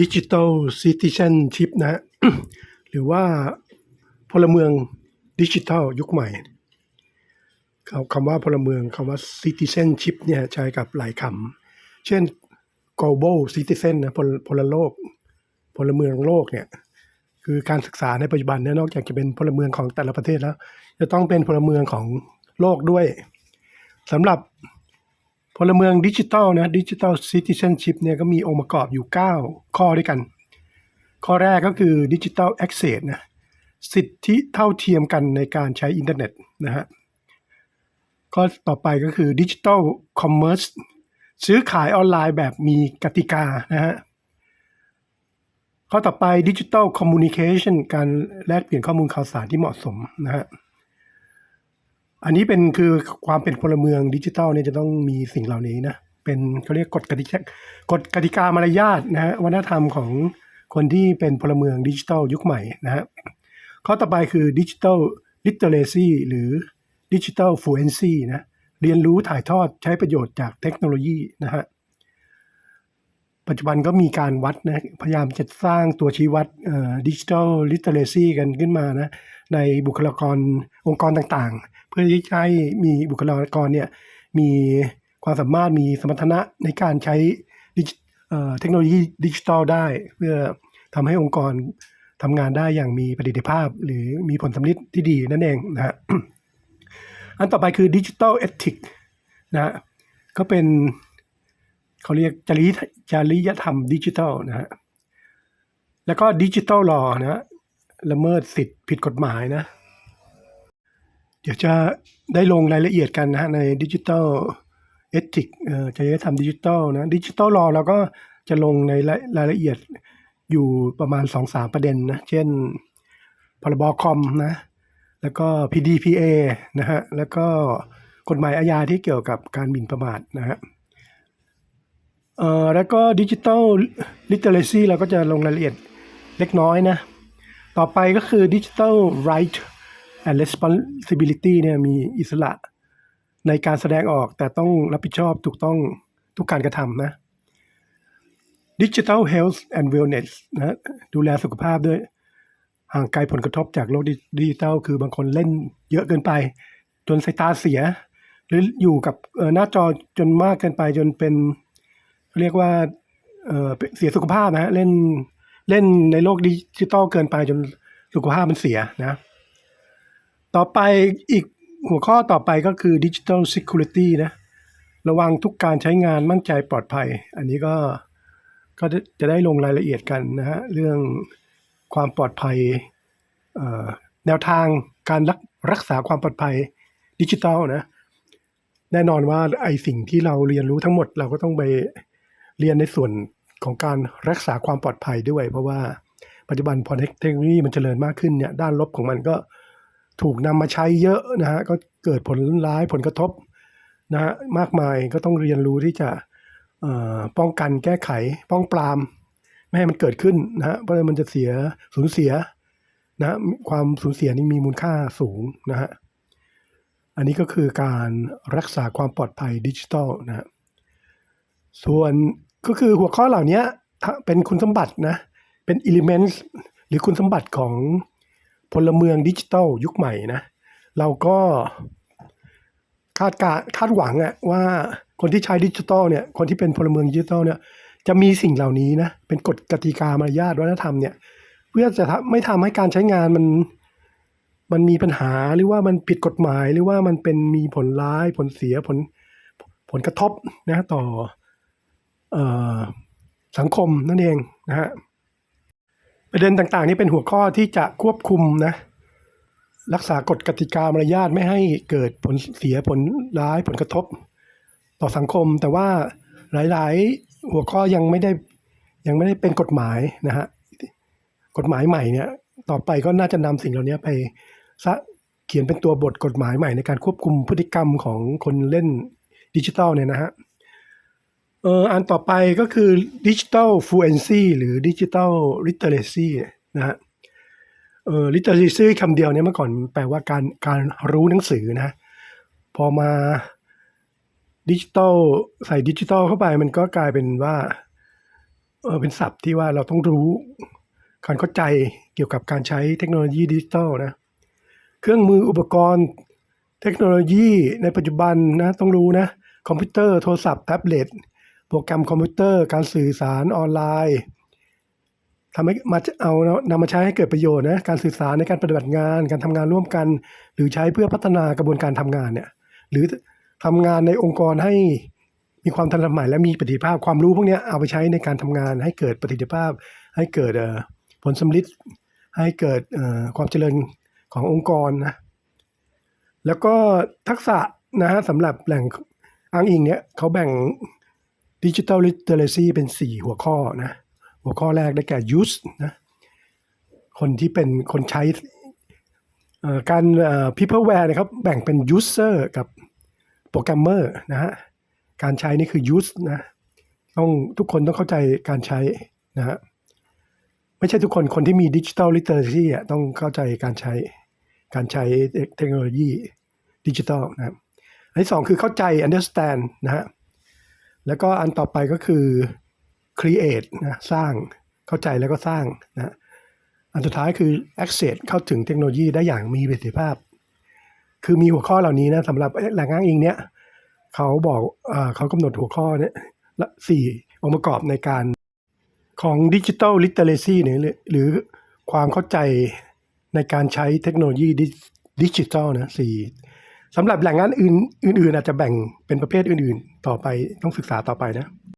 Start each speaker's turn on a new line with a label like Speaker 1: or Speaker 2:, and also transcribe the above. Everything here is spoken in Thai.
Speaker 1: ดิจิทัลซิติเซนชิพนะ หรือว่าพลเมืองดิจิทัลยุคใหม่คำคำว่าพลเมืองคำว่า citizenship เนี่ยใช้กับหลายคำ เช่น global citizen นะพลพลโลก พลเมืองโลกเนี่ยคือการศึกษาในปัจจุบันเนี่ยนอกจากจะเป็นพลเมืองของแต่ละประเทศแล้ว จะต้องเป็นพลเมืองของโลกด้วยสำหรับ พลเมืองดิจิทัลนะดิจิทัลซิติเซนชิพเนี่ยก็มีองค์ประกอบอยู่ 9 ข้อด้วยกัน ข้อแรกก็คือดิจิทัลแอคเซสนะสิทธิเท่าเทียมกันในการใช้อินเทอร์เน็ตนะฮะข้อต่อไปก็คือดิจิทัลคอมเมอร์สซื้อขายออนไลน์แบบมีกติกานะฮะข้อต่อไปดิจิทัลคอมมูนิเคชันการแลกเปลี่ยนข้อมูลข่าวสารที่เหมาะสมนะฮะ อันนี้เป็นคือความเป็นพลเมืองดิจิทัลเนี่ยจะต้องมีสิ่งเหล่านี้นะ เป็นเขาเรียกกฎกติกากฎกติกามารยาทนะฮะวัฒนธรรมของคนที่เป็นพลเมืองดิจิทัลยุคใหม่นะฮะข้อต่อไปคือดิจิทัลลิเทเรซีหรือดิจิทัลฟูเอนซีนะเรียนรู้ถ่ายทอดใช้ประโยชน์จากเทคโนโลยีนะฮะ ปัจจุบันก็มีการวัดนะพยายามจะสร้างตัวชี้วัดดิจิทัลลิเทเรซีกันขึ้นมานะในบุคลากรองค์กรต่างๆ เพื่อที่จะให้มีบุคลากรเนี่ยมีความสามารถมีสมรรถนะในการใช้เเทคโนโลยีดิจิทัลได้ เพื่อทำให้องค์กรทำงานได้อย่างมีประสิทธิภาพ หรือมีผลสำลิดที่ดีนั่นเองนะฮะอันต่อไปคือดิจิทัลเอทิกนะฮะก็เป็น เขาเรียกจริยจริยธรรมดิจิทัลนะฮะแล้วก็ดิจิทัลลอนะละเมิดสิทธิ์ผิดกฎหมายนะ เดี๋ยวจะได้ลงรายละเอียดกันนะฮะในดิจิทัลเอทิกจริยธรรมดิจิทัลนะดิจิทัลลอเราก็จะลงในรายละเอียดอยู่ประมาณ2อสาประเด็นนะ เช่น พรบคอมนะ แล้วก็ PDPA นะฮะ แล้วก็กฎหมายอาญาที่เกี่ยวกับการหมิ่นประมาทนะฮะ แล้วก็ดิจิ t a ลลิ t e เรซีเราก็จะลงรายละเอียดเล็กน้อยนะ ต่อไปก็คือดิจิ t a ลไรท์ and responsibility เนี่ยมีอิสระในการแสดงออกแต่ต้องรับผิดชอบถูกต้องทุกการกระทำนะดิจิ t a ลเฮลท์แอนด์เวลเนสนะดูแลสุขภาพด้วย ห่างไกลผลกระทบจากโลกดิจิทัลคือบางคนเล่นเยอะเกินไป จนสายตาเสีย หรืออยู่กับหน้าจอจนมากเกินไปจนเป็น เรียกว่าเเสียสุขภาพนะฮะเล่นเล่นในโลกดิจิตอลเกินไปจนสุขภาพมันเสียนะ ต่อไปอีกหัวข้อต่อไปก็คือดิจิทัลซิ c u r i t y นะ ระวังทุกการใช้งานมั่นใจปลอดภัย อันนี้ก็ก็จะได้ลงรายละเอียดกันนะฮะ เรื่องความปลอดภัยแนวทางการรักรักษาความปลอดภัยดิจิทัลนะ แน่นอนว่าไอสิ่งที่เราเรียนรู้ทั้งหมดเราก็ต้องไป เรียนในส่วนของการรักษาความปลอดภัยด้วย เพราะว่าปัจจุบันพอเทคโนโลยีมันเจริญมากขึ้นเนี่ยด้านลบของมันก็ถูกนำมาใช้เยอะนะฮะก็เกิดผลร้ายผลกระทบนะฮะมากมายก็ต้องเรียนรู้ที่จะป้องกันแก้ไขป้องปราม ไม่ให้มันเกิดขึ้นนะฮะเพราะมันจะเสียสูญเสียนะฮะความสูญเสียนี้มีมูลค่าสูงนะฮะอันนี้ก็คือการรักษาความปลอดภัยดิจิทัลนะฮะส่วน ก็คือหัวข้อเหล่านี้เป็นคุณสมบัตินะ เป็น elements หรือคุณสมบัติของพลเมืองดิจิทัลยุคใหม่นะ เราก็คาดการคาดหวังอะว่าคนที่ใช้ดิจิทัลเนี่ย คนที่เป็นพลเมืองดิจิทัลเนี่ย จะมีสิ่งเหล่านี้นะ เป็นกฎกติกามารยาทวัฒนธรรมเนี่ย เพื่อจะไม่ทำให้การใช้งานมันมันมีปัญหาหรือว่ามันผิดกฎหมายหรือว่ามันเป็นมีผลร้ายผลเสียผลผลกระทบนะต่อ สังคมนั่นเองนะฮะประเด็นต่างๆ นี้เป็นหัวข้อที่จะควบคุมนะรักษากฎกติกามารยาทไม่ให้เกิดผลเสียผลร้ายผลกระทบ ต่อสังคม แต่ว่าหลาย ๆ หัวข้อยังไม่ได้ยังไม่ได้เป็นกฎหมายนะฮะกฎหมายใหม่เนี่ยต่อไปก็น่าจะนำสิ่งเหล่านี้ไปซะเขียนเป็นตัวบทกฎหมายใหม่ในการควบคุมพฤติกรรมของคนเล่นดิจิทัลเนี่ยนะฮะ เอออันต่อไปก็คือดิจิทัลฟลูเอนซีหรือดิจิทัลลิเทเรซีนะฮะเออลิเทเรซีคำเดียวเนี่ยเมื่อก่อนแปลว่าการการรู้หนังสือนะ พอมาดิจิทัลใส่ดิจิทัลเข้าไปมันก็กลายเป็นว่าเออเป็นศัพท์ที่ว่าเราต้องรู้การเข้าใจเกี่ยวกับการใช้เทคโนโลยีดิจิทัลนะ เครื่องมืออุปกรณ์เทคโนโลยีในปัจจุบันนะต้องรู้นะ คอมพิวเตอร์โทรศัพท์แท็บเล็ต รแกรมคอมพิวเตอร์ การสื่อสารออนไลน์ทำให้มาเอานำมาใช้ให้เกิดประโยชน์นะการสื่อสารในการปฏิบัติงาน การทำงานร่วมกัน หรือใช้เพื่อพัฒนากระบวนการทำงานเนี่ย หรือทำงานในองค์กรให้มีความทันสมัยและมีประสิทธิภาพความรู้พวกเนี้ยเอาไปใช้ในการทำงาน ให้เกิดประสิทธิภาพ ให้เกิดผลสำลิดให้เกิดความเจริญขององค์กรนะแล้วก็ทักษะนะฮะสำหรับแหล่งอ้างอิงเนี้ยเขาแบ่ง ดิจิทัลลิเทเรซีเป็น 4 หัวข้อนะ หัวข้อแรกได้แก่ use นะ คนที่เป็นคนใช้การ peopleware นะครับ แบ่งเป็น user กับโปรแกรมเมอร์นะฮะ การใช้นี่คือ use นะ ต้องทุกคนต้องเข้าใจการใช้นะฮะ ไม่ใช่ทุกคน คนที่มีดิจิทัลลิเทเรซีอะต้องเข้าใจการใช้ การใช้เทคโนโลยีดิจิทัลนะครับอันที่สองคือเข้าใจ understand นะฮะ แล้วก็อันต่อไปก็คือ create นะสร้างเข้าใจแล้วก็สร้างนะอันสุดท้ายคือ access เข้าถึงเทคโนโลยีได้อย่างมีประสิทธิภาพ คือมีหัวข้อเหล่านี้นะสำหรับแหล่งอ้างอิงเนี้ยเขาบอกอเขากำหนดหัวข้อเนี้ยละสี่องค์ประกอบในการของดิจิทัลลิเทเรซีเนี่ยหรือความเข้าใจในการใช้เทคโนโลยีดิจิทัลนะสี่ สำหรับแหล่งงานอื่น อื่นๆอาจจะแบ่งเป็นประเภทอื่น ๆ ต่อไปต้องศึกษาต่อไปนะ